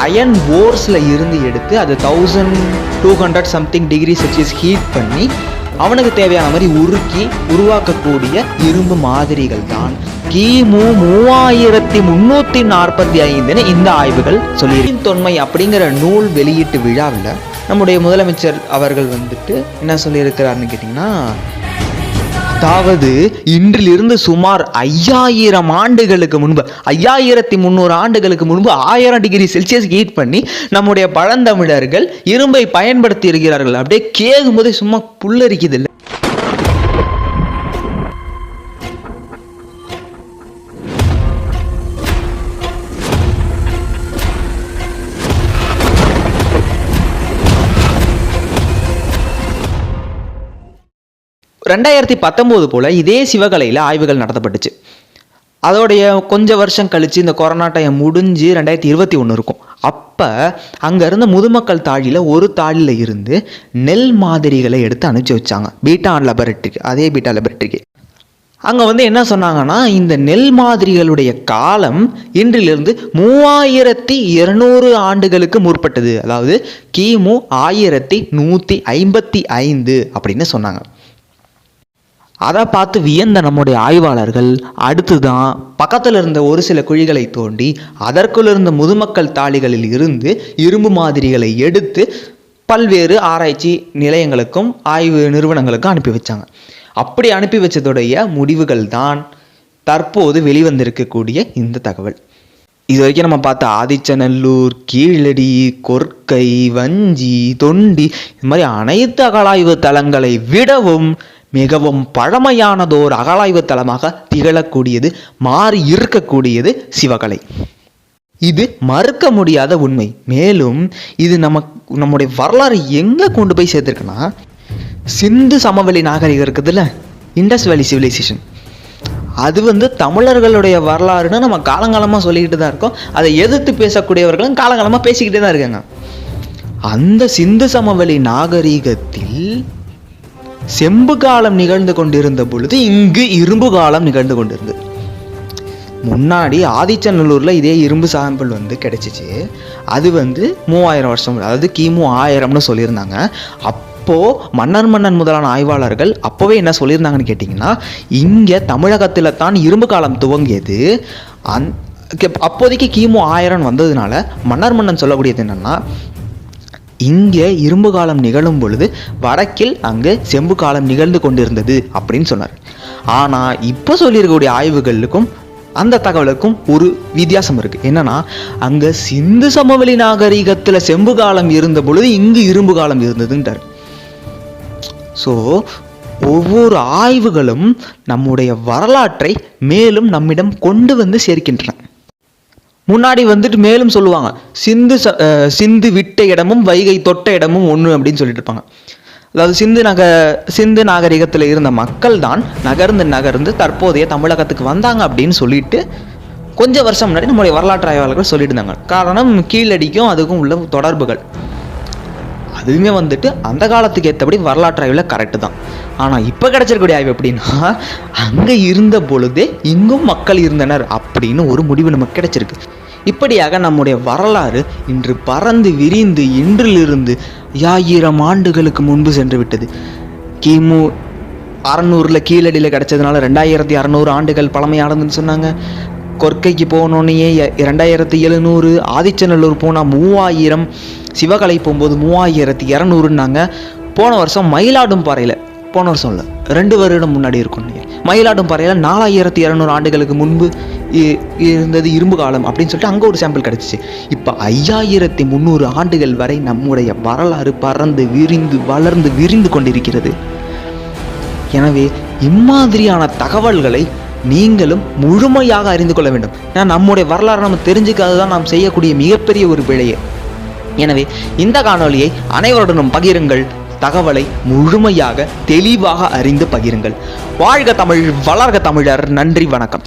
Iron ஓர்ஸில் இருந்து எடுத்து அது thousand two hundred something degree Celsius heat பண்ணி அவனுக்கு தேவையான மாதிரி உருக்கி உருவாக்கக்கூடிய இரும்பு மாதிரிகள் தான். கிமு மூவாயிரத்தி முன்னூற்றி நாற்பத்தி ஐந்துன்னு இந்த ஆய்வுகள் சொல்லி தொன்மை அப்படிங்கிற நூல் வெளியீட்டு விழாவில் நம்முடைய முதலமைச்சர் அவர்கள் வந்துட்டு என்ன சொல்லியிருக்கிறாருன்னு கேட்டிங்கன்னா அதாவது இன்றிலிருந்து சுமார் ஐயாயிரம் ஆண்டுகளுக்கு முன்பு ஐயாயிரத்தி முந்நூறு ஆண்டுகளுக்கு முன்பு ஆயிரம் டிகிரி செல்சியஸ் ஹீட் பண்ணி நம்முடைய பழந்தமிழர்கள் இரும்பை பயன்படுத்தி இருக்கிறார்கள். அப்படியே கேட்கும் போதே சும்மா புல்லரிக்குது இல்லை. ரெண்டாயிரத்தி பத்தொம்போது போல் இதே சிவகலையில் ஆய்வுகள் நடத்தப்பட்டுச்சு. அதோடைய கொஞ்சம் வருஷம் கழித்து இந்த கொரோனா டைம் முடிஞ்சு ரெண்டாயிரத்தி இருபத்தி ஒன்று இருக்கும். அப்போ அங்கே இருந்த முதுமக்கள் தாழியில் ஒரு தாழியில் இருந்து நெல் மாதிரிகளை எடுத்து அனுப்பிச்சி வச்சாங்க. பீட்டா லெபரட்டரிக்கு அதே பீட்டா லெபரட்டரிக்கு. அங்கே வந்து என்ன சொன்னாங்கன்னா இந்த நெல் மாதிரிகளுடைய காலம் இன்றிலிருந்து மூவாயிரத்தி இருநூறு ஆண்டுகளுக்கு முற்பட்டது. அதாவது கிமு ஆயிரத்தி நூற்றி ஐம்பத்தி ஐந்து அப்படின்னு சொன்னாங்க. அதை பார்த்து வியந்த நம்முடைய ஆய்வாளர்கள் அடுத்துதான் பக்கத்தில் இருந்த ஒரு சில குழிகளை தோண்டி அதற்குள் இருந்த முதுமக்கள் தாளிகளில் இருந்து இரும்பு மாதிரிகளை எடுத்து பல்வேறு ஆராய்ச்சி நிலையங்களுக்கும் ஆய்வு நிறுவனங்களுக்கும் அனுப்பி வச்சாங்க. அப்படி அனுப்பி வச்சதுடைய முடிவுகள் தான் தற்போது வெளிவந்திருக்கக்கூடிய இந்த தகவல். இது வரைக்கும் நம்ம பார்த்த ஆதிச்சநல்லூர் கீழடி கொற்கை வஞ்சி தொண்டி இது மாதிரி அனைத்து அகலாய்வு தலங்களை விடவும் மிகவும் பழமையானதோர் அகழாய்வு தலமாக திகழக்கூடியது மாறி இருக்கக்கூடியது சிவகலை. இது மறுக்க முடியாத உண்மை. மேலும் இது நம்ம நம்முடைய வரலாறு எங்கே கொண்டு போய் சேர்த்துருக்குன்னா சிந்து சமவெளி நாகரிகம் இருக்குதுல்ல இண்டஸ் வேலி சிவிலைசேஷன் அது வந்து தமிழர்களுடைய வரலாறுன்னு நம்ம காலங்காலமாக சொல்லிக்கிட்டு தான் இருக்கோம். அதை எதிர்த்து பேசக்கூடியவர்களும் காலங்காலமாக பேசிக்கிட்டே தான் இருக்காங்க. அந்த சிந்து சமவெளி நாகரிகத்தில் செம்பு காலம் நிகழ்ந்து கொண்டிருந்த பொழுது இங்கு இரும்பு காலம் நிகழ்ந்து கொண்டிருந்தது. முன்னாடி ஆதிச்சநல்லூரில் இதே இரும்பு சாம்பிள் வந்து கிடைச்சிச்சு. அது வந்து மூவாயிரம் வருஷம் அதாவது கிமு ஆயிரம்னு சொல்லியிருந்தாங்க. அப்போது மன்னர் மன்னன் முதலான ஆய்வாளர்கள் அப்போவே என்ன சொல்லியிருந்தாங்கன்னு கேட்டிங்கன்னா இங்கே தமிழகத்தில் தான் இரும்பு காலம் துவங்கியது. அந் அப்போதைக்கு கிமு ஆயிரம் வந்ததுனால மன்னர் மன்னன் சொல்லக்கூடியது என்னென்னா இங்கே இரும்பு காலம் நிகழும் பொழுது வடக்கில் அங்கு செம்பு காலம் நிகழ்ந்து கொண்டிருந்தது அப்படின்னு சொன்னார். ஆனால் இப்போ சொல்லியிருக்கக்கூடிய ஆய்வுகளுக்கும் அந்த தகவலுக்கும் ஒரு வித்தியாசம் இருக்குது என்னன்னா அங்கே சிந்து சமவெளி நாகரிகத்தில் செம்பு காலம் இருந்த பொழுது இங்கு இரும்பு காலம் இருந்ததுன்றார். ஸோ ஒவ்வொரு ஆய்வுகளும் நம்முடைய வரலாற்றை மேலும் நம்மிடம் கொண்டு வந்து சேர்க்கின்றன. முன்னாடி வந்துட்டு மேலும் சொல்லுவாங்க சிந்து ச- சிந்து விட்ட இடமும் வைகை தொட்ட இடமும் ஒன்று அப்படின்னு சொல்லிட்டு இருப்பாங்க. அதாவது சிந்து நக சிந்து நாகரிகத்தில் இருந்த மக்கள் தான் நகர்ந்து நகர்ந்து தற்போதைய தமிழகத்துக்கு வந்தாங்க அப்படின்னு சொல்லிட்டு கொஞ்சம் வருஷம் முன்னாடி நம்முடைய வரலாற்று ஆய்வாளர்கள் சொல்லிட்டு இருந்தாங்க காரணம் கீழடிக்கும் அதுக்கும் உள்ள தொடர்புகள். அதுவுமே வந்துட்டு அந்த காலத்துக்கு ஏற்றபடி வரலாற்று ஆய்வில் கரெக்டு தான். ஆனால் இப்போ கிடச்சிருக்கக்கூடிய ஆய்வு எப்படின்னா அங்கே இருந்த பொழுதே இங்கும் மக்கள் இருந்தனர் அப்படின்னு ஒரு முடிவு நமக்கு கிடைச்சிருக்கு. இப்படியாக நம்முடைய வரலாறு இன்று பறந்து விரிந்து இன்றிலிருந்து ஐயாயிரம் ஆண்டுகளுக்கு முன்பு சென்று விட்டது கிமு அறநூறில் கீழடியில் கிடைச்சதுனால ரெண்டாயிரத்தி அறநூறு ஆண்டுகள் பழமையானதுன்னு சொன்னாங்க. கொற்கைக்கு போனோடனேயே ரெண்டாயிரத்தி எழுநூறு ஆதிச்சநல்லூர் போனால் மூவாயிரம் சிவகலை போகும்போது மூவாயிரத்தி இரநூறுன்னாங்க. போன வருஷம் மயிலாடும் பாறையில் போன வருஷம் இல்லை. ரெண்டு வருடம் முன்னாடி இருக்கும் மயிலாடும்பாறையில் நாலாயிரத்தி இரநூறு ஆண்டுகளுக்கு முன்பு இ- இருந்தது இரும்பு காலம் அப்படின்னு சொல்லிட்டு அங்கே ஒரு சாம்பிள் கிடச்சிச்சு. இப்போ ஐயாயிரத்தி முந்நூறு ஆண்டுகள் வரை நம்முடைய வரலாறு பறந்து விரிந்து வளர்ந்து விரிந்து கொண்டிருக்கிறது. எனவே இம்மாதிரியான தகவல்களை நீங்களும் முழுமையாக அறிந்து கொள்ள வேண்டும். ஏன்னா நம்முடைய வரலாறு நம்ம தெரிஞ்சுக்காததான் நாம் செய்யக்கூடிய மிகப்பெரிய ஒரு பிழையே. எனவே இந்த காணொளியை அனைவருடனும் பகிருங்கள். தகவலை முழுமையாக தெளிவாக அறிந்து பகிருங்கள். வாழ்க தமிழ் வளர்க தமிழர். நன்றி வணக்கம்.